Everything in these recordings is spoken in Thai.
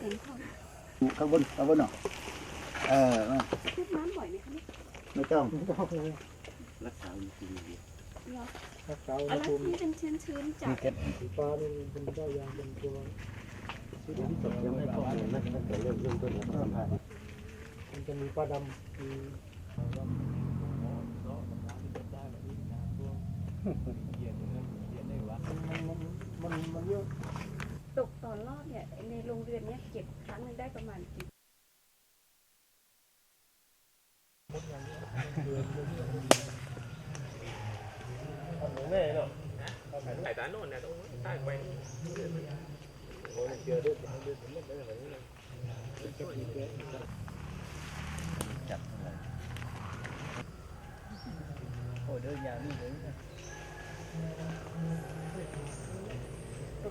เห็นเขาข้างบนข้างบนเนาะเออมาพูดน้ำบ่อยไหมคะเนี่ยไม่ต้องรักษาอุณหภูมิดีเหรอรักษาอุณอะหไรภูมิที่เป็นชื้นๆจากเก็บสีฟ้านี่เป็นเจ้ายาเป็นตัวที่ดีที่สุดยังไม่พอเลยนะตั้งแต่เริ่มเริ่มต้นของสัมภาษณ์มันจะมีปลาดำมีมันมันมันมันเยอะ ตกต่อรอบเนี่ยในโรงเรือนเนี่ยเก็บครั้งหนึงได้ประมาณกี่สายตาโน่นเนี่ยต้องใต้ไปจับเท่าไหร่โอ้เดินยาวนี่เลยนะอ่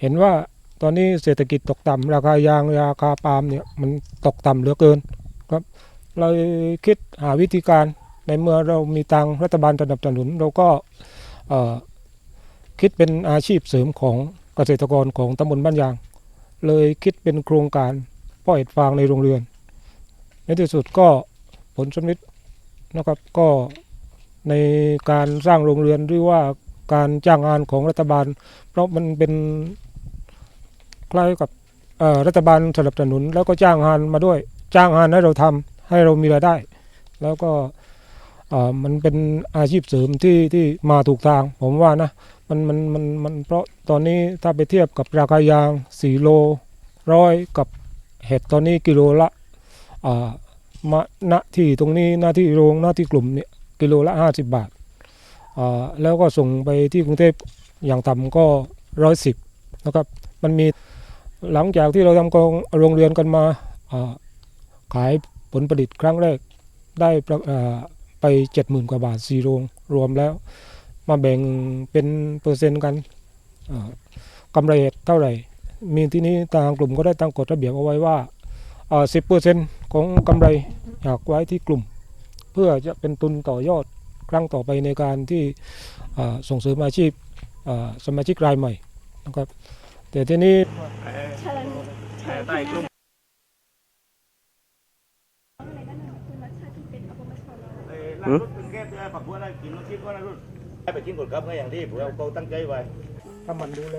เห็นว่าตอนนี้เศรษฐกิจตกต่ำราคายางราคาปาล์มเนี่ยมันตกต่ำเหลือเกินครับ เราคิดหาวิธีการในเมื่อเรามีตังรัฐบาลสนับสนุน เราก็คิดเป็นอาชีพเสริมของเกษตรกรของตำบลบ้านยาง เลยคิดเป็นโครงการเพ่อเห็ดฟางในโรงเรือน ในที่สุดก็ผลสำเร็จนะครับก็ในการสร้างโรงเรือนหรือว่า การจ้างงานของรัฐบาล เพราะมันเป็นคล้ายกับรัฐบาลสนับสนุน แล้วก็จ้างงานมาด้วย จ้างงานให้เราทำให้เรามีรายได้ แล้วก็มันเป็นอาชีพเสริมที่ที่มาถูกทาง ผมว่านะมันมันมันมันเพราะตอนนี้ถ้าไปเทียบกับราคายางสี่โลร้อยกับเห็ดตอนนี้กิโลละอ่ามาณที่ตรงนี้หน้าที่โรงหน้าที่กลุ่มเนี่ยกิโลละห้าสิบบาท แล้วก็ส่งไปที่กรุงเทพอย่างต่ำก็ร้อยสิบนะครับ มันมีหลังจากที่เราทำกองโรงเรือนกันมาขายผลผลิตครั้งแรกได้ไปเจ็ดหมื่นกว่าบาทสี่โรงรวมแล้ว มาแบ่งเป็นเปอร์เซ็นต์กันกำไรเท่าไหร่ มีที่นี้ทางกลุ่มก็ได้ตั้งกฎระเบียบเอาไว้ว่าสิบเปอร์เซ็นต์ของกำไรอยากไว้ที่กลุ่ม เพื่อจะเป็นทุนต่อยอด ครั้งต่อไปในการที่อ่าส่งเสริมอาชีพอ่าสมาชิกรายใหม่นะครับแต่ทีนี้เชิญเชิญใต้กลุ่มอะไรนั่นน่ะคุณรัชชาที่เป็นอปมชเราเอ้ยล่าสุดเป็นแก้ตัวผักบัวอะไรกินน้ำจิ้มก็นะรุ่นให้ไปกินกดครับก็อย่างที่เราเขาตั้งใจไว้ถ้ามันดูแล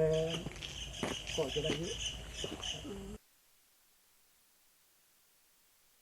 ก็จะได้เยอะ